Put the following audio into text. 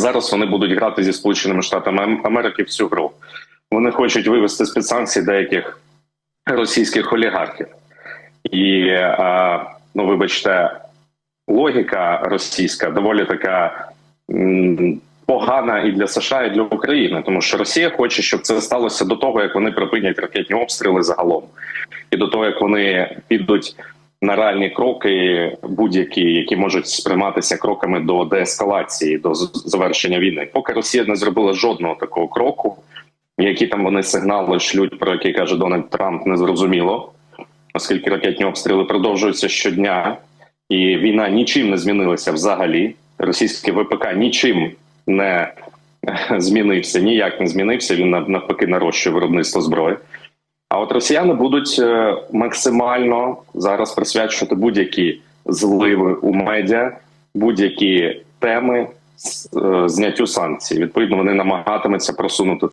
зараз вони будуть грати зі Сполученими Штатами Америки в цю гру. Вони хочуть вивести з під санкцій деяких російських олігархів. І ну, вибачте, логіка російська доволі така погана і для США, і для України, тому що Росія хоче, щоб це сталося до того, як вони припинять ракетні обстріли загалом, і до того, як вони підуть на реальні кроки, будь-які, які можуть сприйматися кроками до деескалації, до завершення війни. Поки Росія не зробила жодного такого кроку, які там вони сигнали шлють, про які каже Дональд Трамп, не зрозуміло, оскільки ракетні обстріли продовжуються щодня, і війна нічим не змінилася взагалі. Російський ВПК нічим не змінився, ніяк не змінився. Він навпаки нарощує виробництво зброї. А от росіяни будуть е, максимально зараз присвячувати будь-які зливи у медіа, будь-які теми е, зняттю санкцій. Відповідно, вони намагатимуться просунути